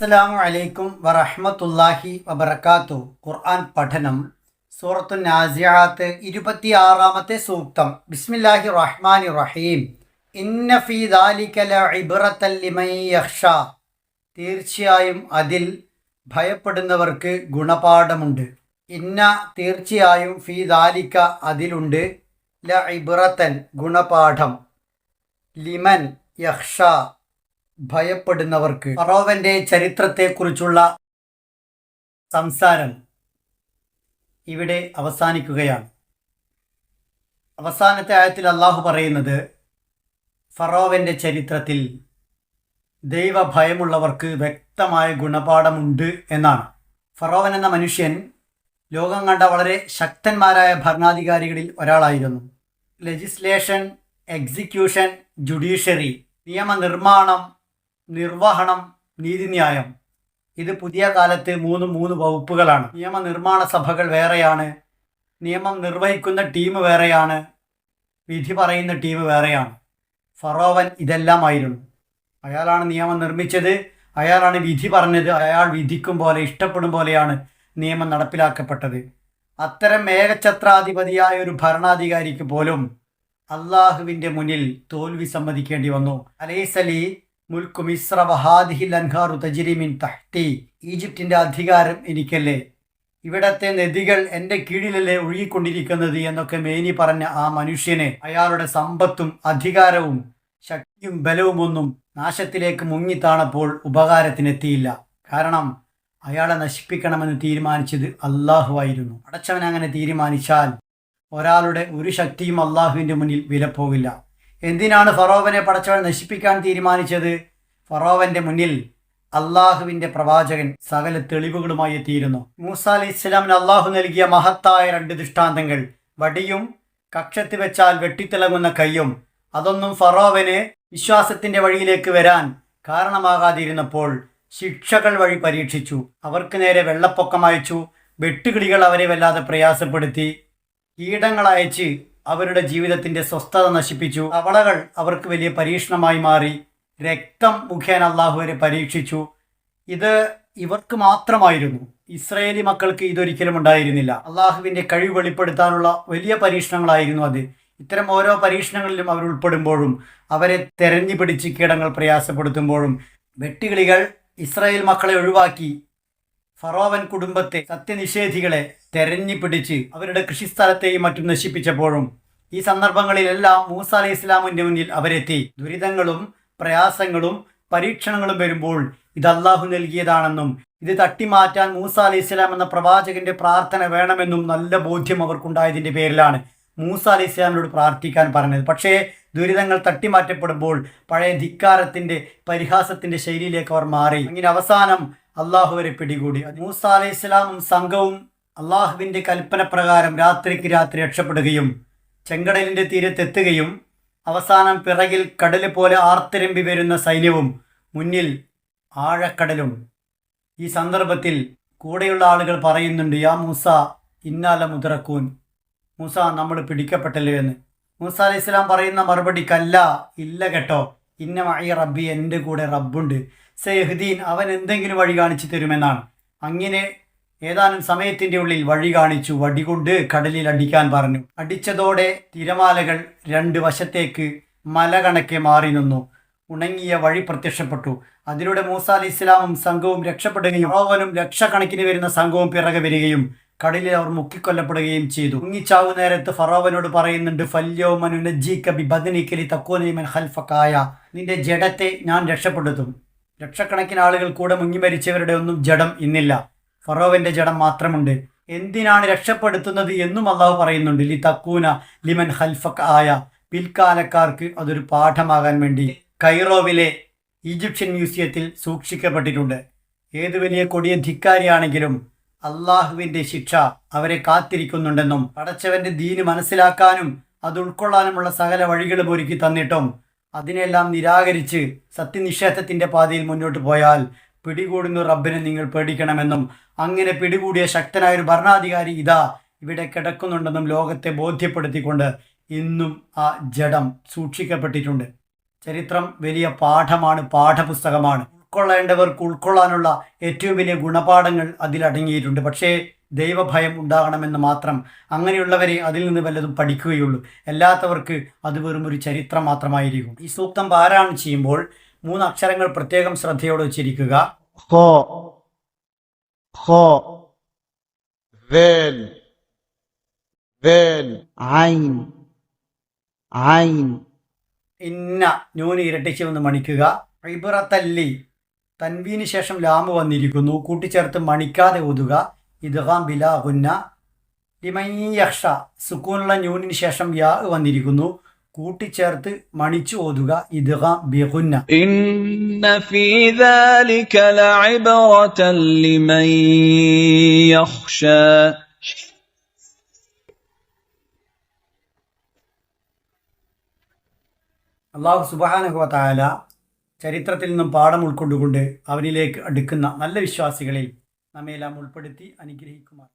അസ്സലാമു അലൈക്കും വറഹമത്തല്ലാഹി വബർക്കാത്തു ഖുർആൻ പഠനം. സൂറത്തു നാസിയാത്ത് ഇരുപത്തിയാറാമത്തെ സൂക്തം. ബിസ്മില്ലാഹി റഹ്മാൻ റഹീം. ഇന്ന ഫീ ദാലിക ലഇബ്റത്തൻ ലിമൻ യഖ്ഷ. തീർച്ചയായും അതിൽ ഭയപ്പെടുന്നവർക്ക് ഗുണപാഠമുണ്ട്. ഇന്ന തീർച്ചയായും ഫീ ദാലിക്ക അതിലുണ്ട്. ലഇബ്റത്തൻ ഗുണപാഠം. ലിമൻ യഖ്ഷ. ഭയപ്പെടുന്നവർക്ക് ഫറോവന്റെ ചരിത്രത്തെക്കുറിച്ചുള്ള സംസാരം ഇവിടെ അവസാനിക്കുകയാണ്. അവസാനത്തെ ആയത്തിൽ അള്ളാഹു പറയുന്നത് ഫറോവന്റെ ചരിത്രത്തിൽ ദൈവഭയമുള്ളവർക്ക് വ്യക്തമായ ഗുണപാഠമുണ്ട് എന്നാണ്. ഫറോവൻ എന്ന മനുഷ്യൻ ലോകം കണ്ട വളരെ ശക്തന്മാരായ ഭരണാധികാരികളിൽ ഒരാളായിരുന്നു. ലെജിസ്ലേഷൻ എക്സിക്യൂഷൻ ജുഡീഷ്യറി നിയമനിർമ്മാണം നിർവഹണം നീതിന്യായം. ഇത് പുതിയ കാലത്ത് മൂന്ന് മൂന്ന് വകുപ്പുകളാണ്. നിയമനിർമ്മാണ സഭകൾ വേറെയാണ്. നിയമം നിർവഹിക്കുന്ന ടീം വേറെയാണ്. വിധി പറയുന്ന ടീം വേറെയാണ്. ഫറോവൻ ഇതെല്ലാമായിരുന്നു അയാളാണ് നിയമം നിർമ്മിച്ചത്. അയാളാണ് വിധി പറഞ്ഞത്. അയാൾ വിധിക്കും പോലെ ഇഷ്ടപ്പെടും പോലെയാണ് നിയമം നടപ്പിലാക്കപ്പെട്ടത്. അത്തരം മേഘഛത്രാധിപതിയായ ഒരു ഭരണാധികാരിക്ക് പോലും അള്ളാഹുവിന്റെ മുന്നിൽ തോൽവി സമ്മതിക്കേണ്ടി വന്നു. അലൈസലി മുൽക്കു മിശ്ര വഹാദിഹിൽ അൻഹാറു തജിരിമിൻ തഹ്തി. ഈജിപ്തിന്റെ അധികാരം എനിക്കല്ലേ? ഇവിടത്തെ നദികൾ എന്റെ കീഴിലല്ലേ ഒഴുകിക്കൊണ്ടിരിക്കുന്നത് എന്നൊക്കെ മേനി പറഞ്ഞ ആ മനുഷ്യനെ അയാളുടെ സമ്പത്തും അധികാരവും ശക്തിയും ബലവും ഒന്നും നാശത്തിലേക്ക് മുങ്ങിത്താണപ്പോൾ ഉപകാരത്തിനെത്തിയില്ല. കാരണം അയാളെ നശിപ്പിക്കണമെന്ന് തീരുമാനിച്ചത് അള്ളാഹുവായിരുന്നു അടച്ചവൻ അങ്ങനെ തീരുമാനിച്ചാൽ ഒരാളുടെ ഒരു ശക്തിയും അള്ളാഹുവിന്റെ മുന്നിൽ വിലപ്പോകില്ല എന്തിനാണ് ഫറോവനെ പടച്ചവൻ നശിപ്പിക്കാൻ തീരുമാനിച്ചത്? ഫറോവന്റെ മുന്നിൽ അള്ളാഹുവിന്റെ പ്രവാചകൻ സകല തെളിവുകളുമായി എത്തിയിരുന്നു. മൂസ അലി ഇസ്ലാമിന് അള്ളാഹു നൽകിയ മഹത്തായ രണ്ട് ദൃഷ്ടാന്തങ്ങൾ. വടിയും കക്ഷത്ത് വെച്ചാൽ വെട്ടിത്തിളങ്ങുന്ന കയ്യും. അതൊന്നും ഫറോവന് വിശ്വാസത്തിന്റെ വഴിയിലേക്ക് വരാൻ കാരണമാകാതിരുന്നപ്പോൾ ശിക്ഷകൾ വഴി പരീക്ഷിച്ചു. അവർക്ക് നേരെ വെള്ളപ്പൊക്കം അയച്ചു. വെട്ടുകിളികൾ അവരെ വല്ലാതെ പ്രയാസപ്പെടുത്തി. കീടങ്ങൾ അയച്ച് അവരുടെ ജീവിതത്തിന്റെ സ്വസ്ഥത നശിപ്പിച്ചു. അവളകൾ അവർക്ക് വലിയ പരീക്ഷണമായി മാറി. രക്തം മുഖേന അള്ളാഹുവിനെ പരീക്ഷിച്ചു. ഇത് ഇവർക്ക് മാത്രമായിരുന്നു. ഇസ്രയേലി മക്കൾക്ക് ഇതൊരിക്കലും ഉണ്ടായിരുന്നില്ല. അള്ളാഹുവിന്റെ കഴിവ് വെളിപ്പെടുത്താനുള്ള വലിയ പരീക്ഷണങ്ങളായിരുന്നു അത്. ഇത്തരം ഓരോ പരീക്ഷണങ്ങളിലും അവർ ഉൾപ്പെടുമ്പോഴും അവരെ തെരഞ്ഞു പിടിച്ച് കീടങ്ങൾ പ്രയാസപ്പെടുത്തുമ്പോഴും വെട്ടുകിളികൾ ഇസ്രായേൽ മക്കളെ ഒഴിവാക്കി ഫറോവൻ കുടുംബത്തെ സത്യനിഷേധികളെ തെരഞ്ഞു പിടിച്ച് അവരുടെ കൃഷിസ്ഥലത്തെയും മറ്റും നശിപ്പിച്ചപ്പോഴും ഈ സന്ദർഭങ്ങളിലെല്ലാം മൂസ അലൈഹി ഇസ്ലാമിന്റെ മുന്നിൽ അവരെത്തി. ദുരിതങ്ങളും പ്രയാസങ്ങളും പരീക്ഷണങ്ങളും വരുമ്പോൾ ഇത് അള്ളാഹു നൽകിയതാണെന്നും ഇത് തട്ടിമാറ്റാൻ മൂസ അലൈഹി ഇസ്ലാം എന്ന പ്രവാചകന്റെ പ്രാർത്ഥന വേണമെന്നും നല്ല ബോധ്യം അവർക്കുണ്ടായതിന്റെ പേരിലാണ് മൂസ അലൈഹി ഇസ്ലാമിനോട് പ്രാർത്ഥിക്കാൻ പറഞ്ഞത്. പക്ഷേ ദുരിതങ്ങൾ തട്ടിമാറ്റപ്പെടുമ്പോൾ പഴയ ധിക്കാരത്തിന്റെ പരിഹാസത്തിന്റെ ശൈലിയിലേക്ക് അവർ മാറി. അങ്ങനെ അവസാനം അള്ളാഹു വരെ പിടികൂടി. മൂസ അലൈഹി ഇസ്ലാമും സംഘവും അള്ളാഹുവിന്റെ കൽപ്പന പ്രകാരം രാത്രിക്ക് രാത്രി രക്ഷപ്പെടുകയും ചെങ്കടലിന്റെ തീരത്തെത്തുകയും അവസാനം പിറകിൽ കടൽ പോലെ ആർത്തിരമ്പി വരുന്ന സൈന്യവും മുന്നിൽ ആഴക്കടലും. ഈ സന്ദർഭത്തിൽ കൂടെയുള്ള ആളുകൾ പറയുന്നുണ്ട് യാ മൂസ ഇന്നാല മുതറക്കൂൻ മൂസ നമ്മൾ പിടിക്കപ്പെട്ടല്ലോ എന്ന്. മൂസ അലൈഹി ഇസ്ലാം പറയുന്ന മറുപടി കല്ല ഇല്ല കേട്ടോ. ഇന്ന മഴ റബ്ബി എന്റെ കൂടെ റബ്ബുണ്ട്. സെഹ്ദീൻ അവൻ എന്തെങ്കിലും വഴി കാണിച്ചു തരുമെന്നാണ്. അങ്ങനെ ഏതാനും സമയത്തിന്റെ ഉള്ളിൽ വഴി കാണിച്ചു വടികൊണ്ട് കടലിൽ അടിക്കാൻ പറഞ്ഞു. അടിച്ചതോടെ തിരമാലകൾ രണ്ട് വശത്തേക്ക് മല കണക്കെ മാറി നിന്നു. ഉണങ്ങിയ വഴി പ്രത്യക്ഷപ്പെട്ടു. അതിലൂടെ മൂസ അലി ഇസ്ലാമും സംഘവും രക്ഷപ്പെടുകയും യോവനും ലക്ഷക്കണക്കിന് വരുന്ന സംഘവും പിറകെ വരികയും കടലിൽ അവർ മുക്കിക്കൊല്ലപ്പെടുകയും ചെയ്തു. മുങ്ങിച്ചാവു നേരത്ത് ഫറോവനോട് പറയുന്നുണ്ട് ഫല്യോ മനുനജി കബി ബദനിക്കലി തക്കോനീമൻ ഹൽഫക്കായ നിന്റെ ജഡത്തെ ഞാൻ രക്ഷപ്പെടുത്തും. ലക്ഷക്കണക്കിന് ആളുകൾ കൂടെ മുങ്ങി മരിച്ചവരുടെ ഒന്നും ജഡം ഇന്നില്ല. ഫറോവന്റെ ജഡം മാത്രമുണ്ട്. എന്തിനാണ് രക്ഷപ്പെടുത്തുന്നത് എന്നും അള്ളാഹു പറയുന്നുണ്ട്. ലി തക്കൂന ലിമൻ ഹൽഫക് ആയ പിൽക്കാലക്കാർക്ക് അതൊരു പാഠമാകാൻ വേണ്ടി. കൈറോവിലെ ഈജിപ്ഷ്യൻ മ്യൂസിയത്തിൽ സൂക്ഷിക്കപ്പെട്ടിട്ടുണ്ട്. ഏത് വലിയ കൊടിയ ധിക്കാരിയാണെങ്കിലും അള്ളാഹുവിന്റെ ശിക്ഷ അവരെ കാത്തിരിക്കുന്നുണ്ടെന്നും പടച്ചവന്റെ ദീന് മനസ്സിലാക്കാനും അത് ഉൾക്കൊള്ളാനുമുള്ള സകല വഴികളും ഒരുക്കി തന്നിട്ടും അതിനെല്ലാം നിരാകരിച്ച് സത്യനിഷേധത്തിന്റെ പാതയിൽ മുന്നോട്ട് പോയാൽ പിടികൂടുന്ന റബ്ബിനെ നിങ്ങൾ പേടിക്കണമെന്നും അങ്ങനെ പിടികൂടിയ ശക്തനായ ഒരു ഭരണാധികാരി ഇതാ ഇവിടെ കിടക്കുന്നുണ്ടെന്നും ലോകത്തെ ബോധ്യപ്പെടുത്തിക്കൊണ്ട് ഇന്നും ആ ജഡം സൂക്ഷിക്കപ്പെട്ടിട്ടുണ്ട്. ചരിത്രം വലിയ പാഠമാണ് പാഠപുസ്തകമാണ്. ഉൾക്കൊള്ളേണ്ടവർക്ക് ഉൾക്കൊള്ളാനുള്ള ഏറ്റവും വലിയ ഗുണപാഠങ്ങൾ അതിലടങ്ങിയിട്ടുണ്ട് പക്ഷേ ദൈവഭയം ഉണ്ടാകണമെന്ന് മാത്രം അങ്ങനെയുള്ളവരെ അതിൽ നിന്ന് വല്ലതും പഠിക്കുകയുള്ളൂ. അല്ലാത്തവർക്ക് അത് വെറും ഒരു ചരിത്രം മാത്രമായിരിക്കും. ഈ സൂക്തം പാരായണം ചെയ്യുമ്പോൾ മൂന്ന് അക്ഷരങ്ങൾ പ്രത്യേകം ശ്രദ്ധയോടെ വെച്ചിരിക്കുക. ഹോ ഹോ വേൽ വേൽ ഐൻ ഐൻ. ഇന്ന ന്യൂന ഇരട്ടിച്ച് വന്ന് മണിക്കുക. ഇബ്രത്തല്ലി തൻവീന് ശേഷം ലാമ് വന്നിരിക്കുന്നു. കൂട്ടിച്ചേർത്ത് മണിക്കാതെ ഓതുക ഇദ്ഹാം ബിലാ ഹുന്ന ലിമയ്യഷ സുക്കൂനുള്ള ന്യൂനിന് ശേഷം യാ വന്നിരിക്കുന്നു. കൂട്ടിച്ചേർത്ത് മണിച്ചു ഓതുക ഇദ്ഹ അള്ളാഹു സുബാനഹുവല ചരിത്രത്തിൽ നിന്നും പാഠം ഉൾക്കൊണ്ടുകൊണ്ട് അവനിലേക്ക് അടുക്കുന്ന നല്ല വിശ്വാസികളിൽ നമ്മയെല്ലാം ഉൾപ്പെടുത്തി അനുഗ്രഹിക്കുമാർ